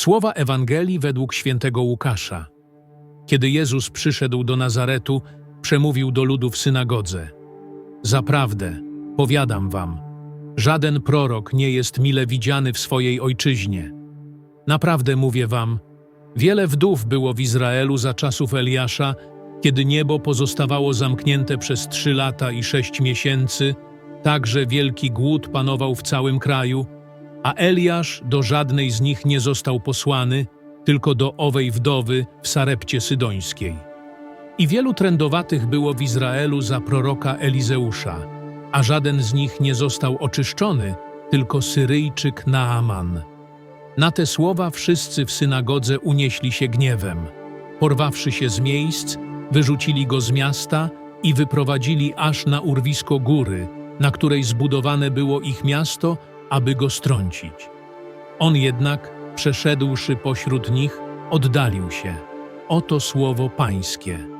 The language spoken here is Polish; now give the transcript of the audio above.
Słowa Ewangelii według świętego Łukasza. Kiedy Jezus przyszedł do Nazaretu, przemówił do ludu w synagodze. Zaprawdę, powiadam wam, żaden prorok nie jest mile widziany w swojej ojczyźnie. Naprawdę mówię wam, wiele wdów było w Izraelu za czasów Eliasza, kiedy niebo pozostawało zamknięte przez trzy lata i sześć miesięcy, tak że wielki głód panował w całym kraju, a Eliasz do żadnej z nich nie został posłany, tylko do owej wdowy w Sarepcie Sydońskiej. I wielu trędowatych było w Izraelu za proroka Elizeusza, a żaden z nich nie został oczyszczony, tylko Syryjczyk Naaman. Na te słowa wszyscy w synagodze unieśli się gniewem. Porwawszy się z miejsc, wyrzucili go z miasta i wyprowadzili aż na urwisko góry, na której zbudowane było ich miasto, aby go strącić. On jednak, przeszedłszy pośród nich, oddalił się. Oto słowo Pańskie.